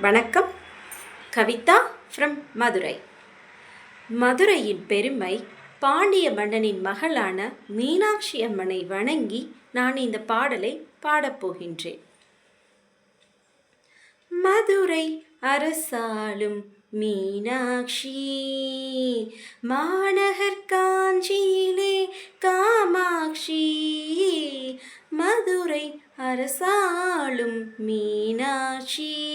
வணக்கம். கவிதா ஃப்ரம் மதுரை. மதுரையின் பெருமை பாண்டிய மன்னனின் மகளான மீனாட்சி அம்மனை வணங்கி நான் இந்த பாடலை பாடப்போகின்றேன் மதுரை அரசாலும் மீனாட்சி மாநகர் காஞ்சியிலே காமாட்சி மதுரை அரசாளும் மீனாட்சி.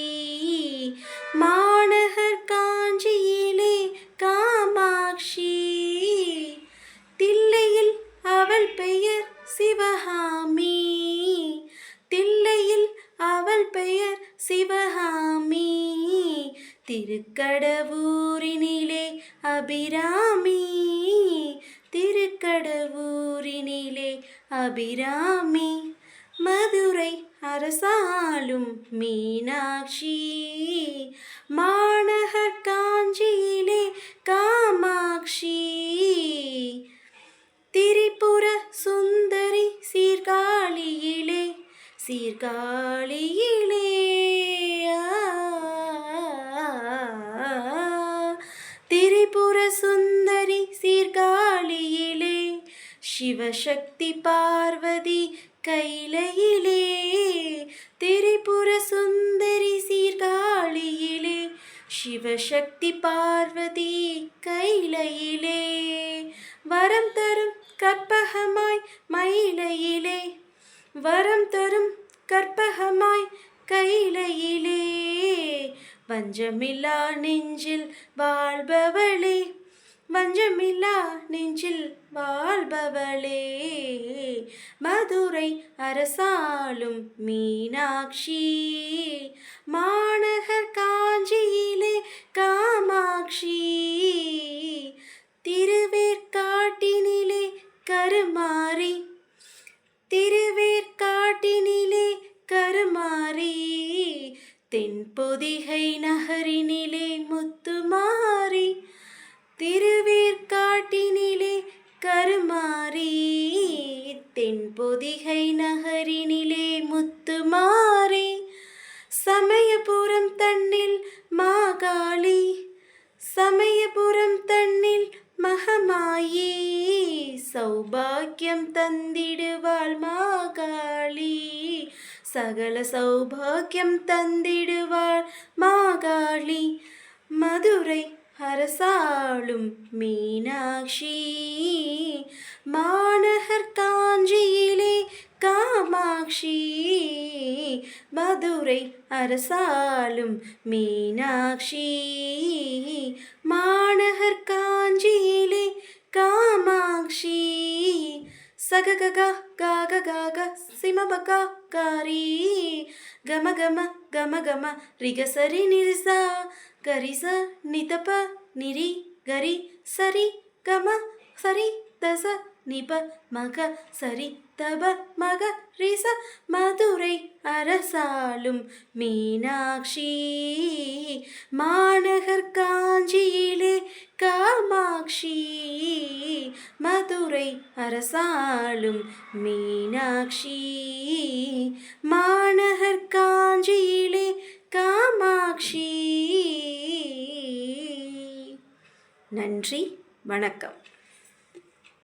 அவள் பெயர் சிவகாமி. திருக்கடவூரினிலே அபிராமி. திருக்கடவூரினிலே அபிராமி. மதுரை அரசாலும் மீனாட்சி. மா சீர்காழியிலே திரிபுர சுந்தரி சீர்காழியிலே சிவசக்தி பார்வதி கைலையிலே திரிபுர சுந்தரி சீர்காழியிலே சிவசக்தி பார்வதி கைலையிலே வரம் தரும் கற்ப வரம் தரும் கற்பகமாய் கைலையிலே வஞ்சமில்லா நெஞ்சில் வாழ்பவளே. வஞ்சமில்லா நெஞ்சில் வாழ்பவளே. மதுரை அரசாலும் மீனாட்சி. மாநகர் காஞ்சியிலே காமாட்சி. திரு மாறி தென்பொதிகை நகரினிலே முத்துமாரி திருவேற்காட்டினிலே கருமாறி தென்பொதிகை நகரினிலே முத்துமாரி சமயபுரம் தன்னில் மாகாளி சமயபுரம் தன்னில் மகமாயி சௌபாக்கியம் தந்திடுவாள் மாகாளி. சகல சௌபாக்கியம் தந்திடுவாள் மாகாளி மதுரை அரசாளும் மீனாட்சி மாநகர் காஞ்சியிலே காமாட்சி மதுரை அரசாளும் மீனாட்சி மாநகர் காஞ்சியிலே காமாட்சி சககக காக காக சிமபக காரி கம கம கம கம ரிகசரி நிரிசா கரிச நிதப நிரி கரி சரி கம சரி தச நிப மக சரி தப மக ரிச மதுரை அரசாலும் மீனாட்சி மாநகர் காஞ்சியிலே காமாட்சி. மதுரை அரசாளும் மீனாட்சி. மாநகர் காஞ்சியிலே காமாட்சி. நன்றி வணக்கம்.